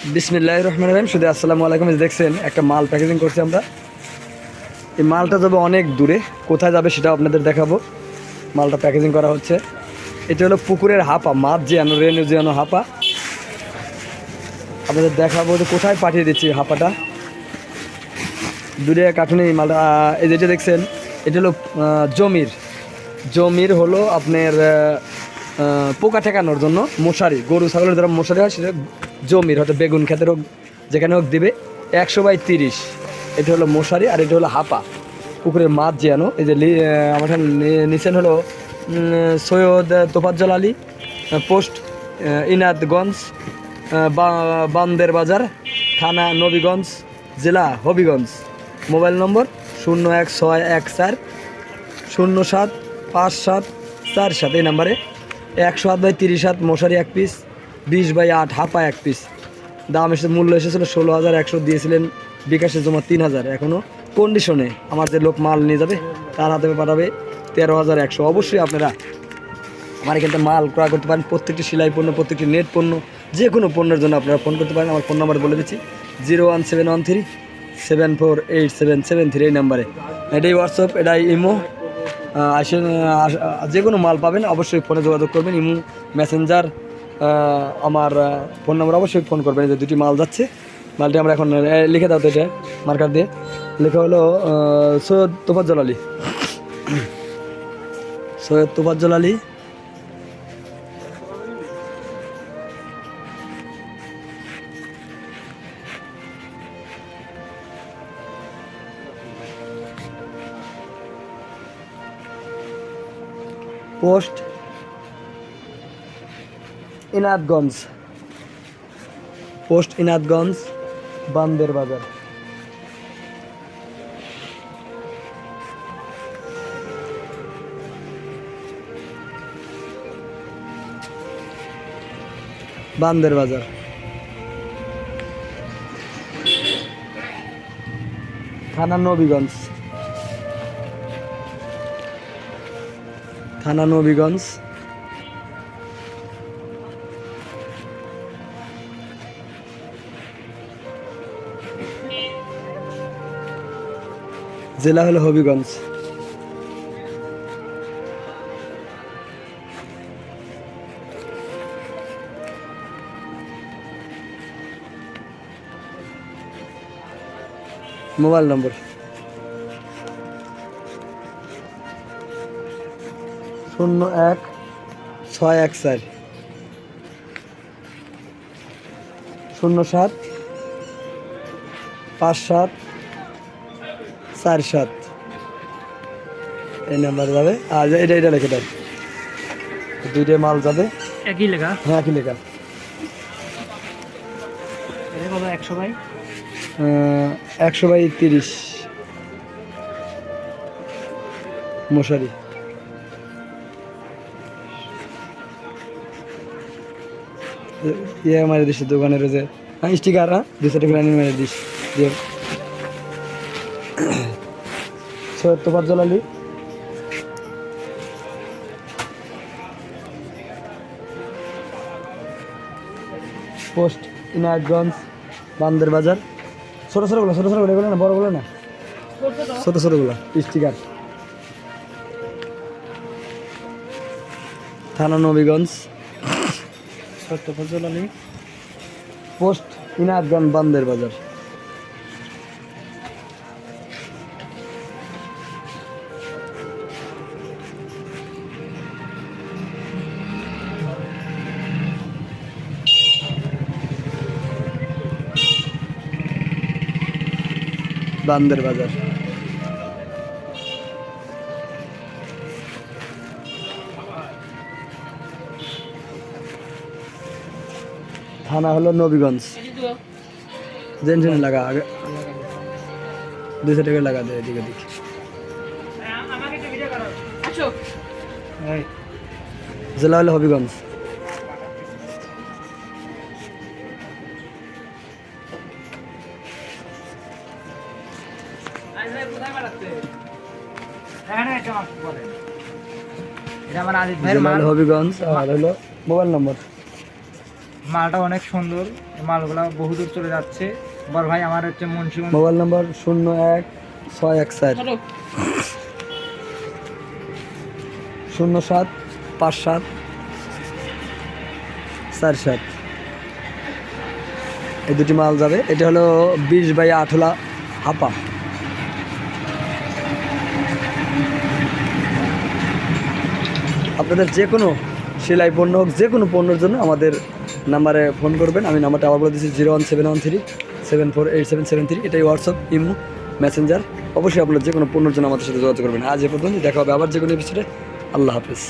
বিসমিল্লাহ রহমান রহিম। শুধু আসসালামু আলাইকুম যে দেখছেন, একটা মাল প্যাকেজিং করছি আমরা। এই মালটা যাবে অনেক দূরে, কোথায় যাবে সেটা আপনাদের দেখাবো। মালটা প্যাকেজিং করা হচ্ছে। এটা হলো পুকুরের হাপা, মাছ জিয়ানো রেনু জিয়ানো হাপা। আপনাদের দেখাবো যে কোথায় পাঠিয়ে দিচ্ছি হাপাটা। দূরে কার্টুনে এই মালটা এই যেটা দেখছেন, এটা হলো জমির। জমির হলো আপনার পোকা ঠেকানোর জন্য মশারি, গরু, ছাগলের যারা মশারি হয়, সেটা জমির, হয়তো বেগুন ক্ষেতের হোক, যেখানে হোক দিবে, একশো বাই তিরিশ। এটা হলো মশারি আর এটা হলো হাপা। পুকুরের মাছ জিয়ানো এই যে আমার নিচেন হলো সৈয়দ তোফাজ্জল আলী, পোস্ট ইনাদগঞ্জ বান্দের বাজার, থানা নবীগঞ্জ, জেলা হবিগঞ্জ। মোবাইল নম্বর শূন্য এক ছয় এক চার, শূন্য সাত পাঁচ সাত চার সাত। এই নাম্বারে একশো সাত বাই তিরিশ সাত মশারি এক পিস বিশ বাই আট, হাফা এক পিস দাম এসে মূল্য এসেছিল ষোলো হাজার, একশো দিয়েছিলেন বিকাশে জমা তিন হাজার। এখনও কন্ডিশনে আমার যে লোক মাল নিয়ে যাবে, তার হাতে পাঠাবে তেরো হাজার একশো। অবশ্যই আপনারা আমার এখান থেকে মাল ক্রয় করতে পারেন। প্রত্যেকটি সেলাই পণ্য, প্রত্যেকটি নেট পণ্য যে কোনো পণ্যের জন্য আপনারা ফোন করতে পারেন। আমার ফোন নাম্বার বলে দিচ্ছি। Zero one seven one three, seven four eight seven seven three এই নাম্বারে। এটাই হোয়াটসঅ্যাপ, এটাই ইমো। আসেন যে কোনো মাল পাবেন, অবশ্যই ফোনে যোগাযোগ করবেন। ইমো মেসেঞ্জার আমার ফোন নাম্বার অবশ্যই ফোন করবেন যে দুটি মাল যাচ্ছে। মালটি আমরা এখন লিখে দাও তো এটা মার্কার দিয়ে। লেখা হলো সৈয়দ তোফাজ্জল আলী। সৈয়দ তোফাজ্জল আলী। পোস্ট ইনাদগঞ্জ পোস্ট ইনাদগঞ্জ বান্দের বাজার বান্দের বাজার থানা নবীগঞ্জ। থানা নবীগঞ্জ। জেলা হলো হবিগঞ্জ। মোবাইল নম্বর। শূন্য এক ছয় এক চার। শূন্য সাত পাঁচ সাত চার সাত। এই নাম্বার যাবে আর এটা এটা লেখে দেন। দুইটাই মাল যাবে। একই লেখা? হ্যাঁ কি লেখা। একশো আহ, একশো বাই তিরিশ। মশারি। ইয়ে মারি দিস দোকানের যে হ্যাঁ স্টিকার হ্যাঁ? দুশো টাকা মারি দিস দিয়ে সৈয়দ তোফাজ্জল আলী। পোস্ট ইনায়তগঞ্জ বান্দের বাজার ছোটো ছোটোগুলো ছোটো ছোটোগুলো এগুলো না বড়গুলো না? ছোটো ছোটোগুলো স্টিকার থানা নবীগঞ্জ। সত্য ফজল আলী। পোস্ট ইনায়তগঞ্জ বান্দের বাজার বান্দের বাজার। থানা হলো নবীগঞ্জ। জেনশন লাগা আগে দুশো টাকা লাগা দেয় এদিকে দিকে জেলা হলো হবিগঞ্জ। হবিগঞ্জ আর হলো মোবাইল নম্বর। মালটা অনেক সুন্দর এই মালগুলা বহুদূর চলে যাচ্ছে। বড় ভাই আমার হচ্ছে মুন্সিগঞ্জ। মোবাইল নাম্বার শূন্য এক ছয় এক চার। শূন্য সাত পাঁচ সাত চার সাত। এই দুটি মাল যাবে। এটা হলো বিশ বাই আঠলা হাপা। আপনাদের যে কোনো সেলাই পণ্য হোক, যে কোনো পণ্যের জন্য আমাদের নাম্বারে ফোন করবেন। আমি নাম্বারটা আবার বলে দিচ্ছি, zero one seven one three, seven four eight seven seven three. এটাই হোয়াটসঅ্যাপ, ইমো, মেসেঞ্জার। অবশ্যই আপনারা যে কোনো পণ্যের জন্য আমাদের সাথে যোগাযোগ করবেন। আজ এ পর্যন্ত দেখা হবে আবার যে কোনো এপিসোডে আল্লাহ হাফিজ।